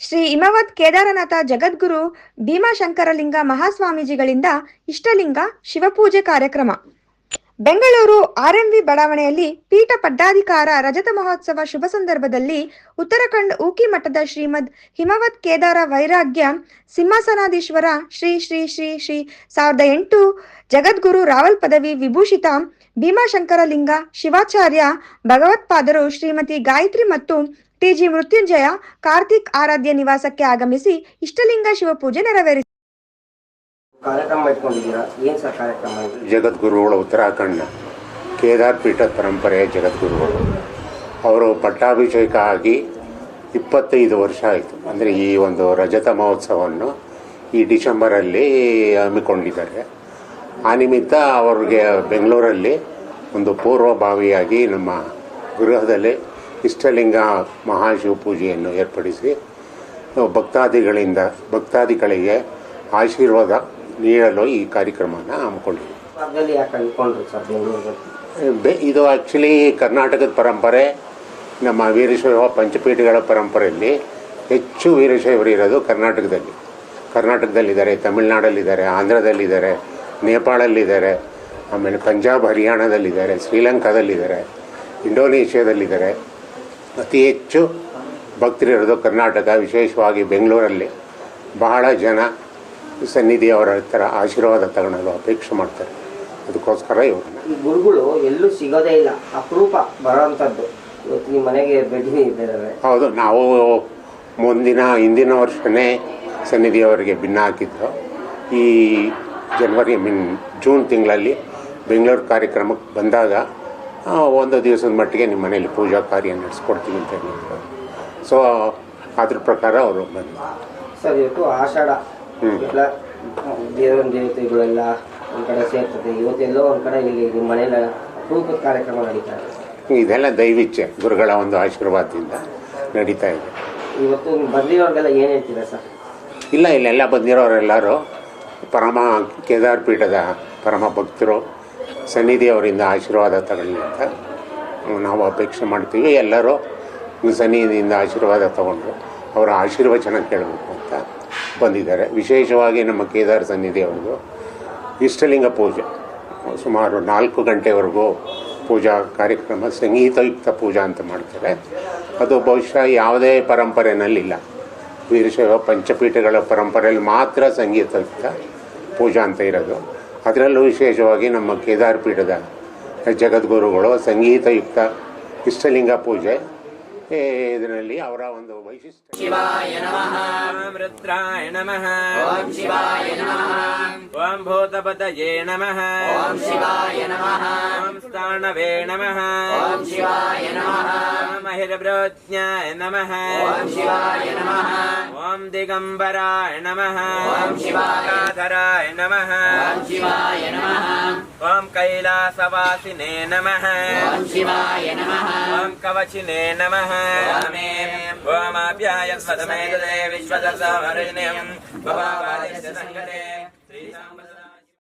ಶ್ರೀ ಹಿಮವತ್ ಕೇದಾರನಾಥ ಜಗದ್ಗುರು ಭೀಮಾಶಂಕರಲಿಂಗ ಮಹಾಸ್ವಾಮೀಜಿಗಳಿಂದ ಇಷ್ಟಲಿಂಗ ಶಿವಪೂಜೆ ಕಾರ್ಯಕ್ರಮ. ಬೆಂಗಳೂರು ಆರ್ಎಂವಿ ಬಡಾವಣೆಯಲ್ಲಿ ಪೀಠ ಪಟ್ಟಾಧಿಕಾರ ರಜತ ಮಹೋತ್ಸವ ಶುಭ ಸಂದರ್ಭದಲ್ಲಿ ಉತ್ತರಾಖಂಡ್ ಊಕಿ ಮಠದ ಶ್ರೀಮದ್ ಹಿಮವತ್ ಕೇದಾರ ವೈರಾಗ್ಯ ಸಿಂಹಾಸನಾಧೀಶ್ವರ ಶ್ರೀ ಶ್ರೀ ಶ್ರೀ ಶ್ರೀ ಸಾವಿರದ ಎಂಟು ಜಗದ್ಗುರು ರಾವಲ್ ಪದವಿ ವಿಭೂಷಿತ ಭೀಮಾಶಂಕರಲಿಂಗ ಶಿವಾಚಾರ್ಯ ಭಗವತ್ಪಾದರು ಶ್ರೀಮತಿ ಗಾಯತ್ರಿ ಮತ್ತು ಟಿಜಿ ಮೃತ್ಯುಂಜಯ ಕಾರ್ತಿಕ್ ಆರಾಧ್ಯ ನಿವಾಸಕ್ಕೆ ಆಗಮಿಸಿ ಇಷ್ಟಲಿಂಗ ಶಿವಪೂಜೆ ನೆರವೇರಿಸಿದರು ಕಾರ್ಯಕ್ರಮ ಇಟ್ಕೊಂಡಿದ್ದೀರಾ? ಏನು ಸರ್ ಕಾರ್ಯಕ್ರಮ ಇದು? ಜಗದ್ಗುರುಗಳು ಉತ್ತರಾಖಂಡ್ನ ಕೇದಾರ್ ಪೀಠ ಪರಂಪರೆಯ ಜಗದ್ಗುರುಗಳು. ಅವರು ಪಟ್ಟಾಭಿಷೇಕ ಆಗಿ ಇಪ್ಪತ್ತೈದು ವರ್ಷ ಆಯಿತು. ಅಂದರೆ ಈ ಒಂದು ರಜತ ಮಹೋತ್ಸವವನ್ನು ಈ ಡಿಸೆಂಬರಲ್ಲಿ ಹಮ್ಮಿಕೊಂಡಿದ್ದಾರೆ. ಆ ನಿಮಿತ್ತ ಅವ್ರಿಗೆ ಬೆಂಗಳೂರಲ್ಲಿ ಒಂದು ಪೂರ್ವಭಾವಿಯಾಗಿ ನಮ್ಮ ಗೃಹದಲ್ಲಿ ಇಷ್ಟಲಿಂಗ ಮಹಾಶಿವ ಪೂಜೆಯನ್ನು ಏರ್ಪಡಿಸಿ ಭಕ್ತಾದಿಗಳಿಂದ ಭಕ್ತಾದಿಗಳಿಗೆ ಆಶೀರ್ವಾದ ನೀಡಲು ಈ ಕಾರ್ಯಕ್ರಮನ ಹಮ್ಮಿಕೊಂಡಿದ್ದೀವಿ ಬೆ ಇದು ಆ್ಯಕ್ಚುಲಿ ಕರ್ನಾಟಕದ ಪರಂಪರೆ ನಮ್ಮ ವೀರಶೈವ ಪಂಚಪೀಠಗಳ ಪರಂಪರೆಯಲ್ಲಿ ಹೆಚ್ಚು ವೀರಶೈವರು ಇರೋದು ಕರ್ನಾಟಕದಲ್ಲಿ. ಕರ್ನಾಟಕದಲ್ಲಿದ್ದಾರೆ ತಮಿಳ್ನಾಡಲ್ಲಿದ್ದಾರೆ ಆಂಧ್ರದಲ್ಲಿದ್ದಾರೆ ನೇಪಾಳಲ್ಲಿದ್ದಾರೆ ಆಮೇಲೆ ಪಂಜಾಬ್ ಹರಿಯಾಣದಲ್ಲಿದ್ದಾರೆ ಶ್ರೀಲಂಕಾದಲ್ಲಿದ್ದಾರೆ ಇಂಡೋನೇಷ್ಯಾದಲ್ಲಿದ್ದಾರೆ. ಅತಿ ಹೆಚ್ಚು ಭಕ್ತರಿರೋದು ಕರ್ನಾಟಕ ವಿಶೇಷವಾಗಿ ಬೆಂಗಳೂರಲ್ಲಿ. ಬಹಳ ಜನ ಸನ್ನಿಧಿಯವರ ಹತ್ತಿರ ಆಶೀರ್ವಾದ ತಗೊಳ್ಳಲು ಅಪೇಕ್ಷೆ ಮಾಡ್ತಾರೆ. ಅದಕ್ಕೋಸ್ಕರ ಇವರು ಈ ಗುರುಗಳು ಎಲ್ಲೂ ಸಿಗೋದೇ ಇಲ್ಲ. ಅಪರೂಪ ಬರೋವಂಥದ್ದು. ಇವತ್ತು ನಿಮ್ಮ ಮನೆಗೆ ಭೇಟಿ ನೀಡಿದ್ದಾರೆ. ಹೌದು ನಾವು ಮುಂದಿನ ಹಿಂದಿನ ವರ್ಷನೇ ಸನ್ನಿಧಿಯವರಿಗೆ ಭಿನ್ನ ಹಾಕಿದ್ದು. ಈ ಜನವರಿ ಮೀನ್ ಜೂನ್ ತಿಂಗಳಲ್ಲಿ ಬೆಂಗಳೂರು ಕಾರ್ಯಕ್ರಮಕ್ಕೆ ಬಂದಾಗ ಒಂದು ದಿವಸದ ಮಟ್ಟಿಗೆ ನಿಮ್ಮ ಮನೇಲಿ ಪೂಜಾ ಕಾರ್ಯ ನಡೆಸ್ಕೊಡ್ತೀವಿ ಅಂತ ಹೇಳಿದ್ರು. ಸೊ ಅದ್ರ ಪ್ರಕಾರ ಅವರು ಬಂದರು. ಸರ್ ಇವತ್ತು ಆಷಾಢ. ಎಲ್ಲ ದೇವರ ದೇವತೆಗಳೆಲ್ಲ ಒಂದು ಕಡೆ ಸೇರ್ತದೆ. ಇವತ್ತೆಲ್ಲೋ ಒಂದು ಕಡೆ ಇಲ್ಲಿ ನಿಮ್ಮ ಮನೇಲಿ ಪೂಜಾ ಕಾರ್ಯಕ್ರಮ ನಡೀತಾ ಇದೆ. ಇದೆಲ್ಲ ದೈವಿಚ್ಛೆ ಗುರುಗಳ ಒಂದು ಆಶೀರ್ವಾದದಿಂದ ನಡೀತಾ ಇದೆ. ಇವತ್ತು ಬಂದಿರೋರಿಗೆಲ್ಲ ಏನು ಹೇಳ್ತೀರಾ ಸರ್? ಇಲ್ಲ ಇಲ್ಲೆಲ್ಲ ಬಂದಿರೋರೆಲ್ಲರೂ ಪರಮ ಕೇದಾರ್ ಪೀಠದ ಪರಮ ಭಕ್ತರು ಸನ್ನಿಧಿಯವರಿಂದ ಆಶೀರ್ವಾದ ತಗೊಳ್ಳಿ ಅಂತ ನಾವು ಅಪೇಕ್ಷೆ ಮಾಡ್ತೀವಿ. ಎಲ್ಲರೂ ಸನ್ನಿಧಿಯಿಂದ ಆಶೀರ್ವಾದ ತಗೊಂಡು ಅವರ ಆಶೀರ್ವಚನ ಕೇಳಬೇಕು ಅಂತ ಬಂದಿದ್ದಾರೆ. ವಿಶೇಷವಾಗಿ ನಮ್ಮ ಕೇದಾರ್ ಸನ್ನಿಧಿಯವ್ರದ್ದು ಇಷ್ಟಲಿಂಗ ಪೂಜೆ. ಸುಮಾರು ನಾಲ್ಕು ಗಂಟೆವರೆಗೂ ಪೂಜಾ ಕಾರ್ಯಕ್ರಮ, ಸಂಗೀತಯುಕ್ತ ಪೂಜಾ ಅಂತ ಮಾಡ್ತಾರೆ. ಅದು ಬಹುಶಃ ಯಾವುದೇ ಪರಂಪರೆಯಲ್ಲಿಲ್ಲ ವೀರಶೈವ ಪಂಚಪೀಠಗಳ ಪರಂಪರೆಯಲ್ಲಿ ಮಾತ್ರ ಸಂಗೀತಯುಕ್ತ ಪೂಜಾ ಅಂತ ಇರೋದು. ಅದರಲ್ಲೂ ವಿಶೇಷವಾಗಿ ನಮ್ಮ ಕೇದಾರ್ ಪೀಠದ ಜಗದ್ಗುರುಗಳು ಸಂಗೀತಯುಕ್ತ ಇಷ್ಟಲಿಂಗ ಪೂಜೆ ಇದರಲ್ಲಿ ಅವರ ಒಂದು ವೈಶಿಷ್ಟ್ಯ. ಶಿವಾಯ ನಮಃ. ರುದ್ರಾಯ ನಮಃ. ಓಂ ಶಿವಾಯ ನಮಃ. ಓಂ ಭೂತಪತಯೇ ನಮಃ. ಓಂ ಶಿವಾಯ ನಮಃ. ಓಂ ಸ್ಥಾಣವೇ ನಮಃ. ಓಂ ಶಿವಾಯ ನಮಃ. ಮಹಿರಭ್ರೋಜ್ಞಾಯ ನಮಃ. ಓಂ ಶಿವಾಯ ನಮಃ. ఓం దిగంబరాయ నమ శివాధరాయ నమ శివాయ నమ ఓం కైలాసవాసినే నమ శివాయ నమ ఓం కవచినే నమ స్వదమే విశ్వదర్శ సంగతే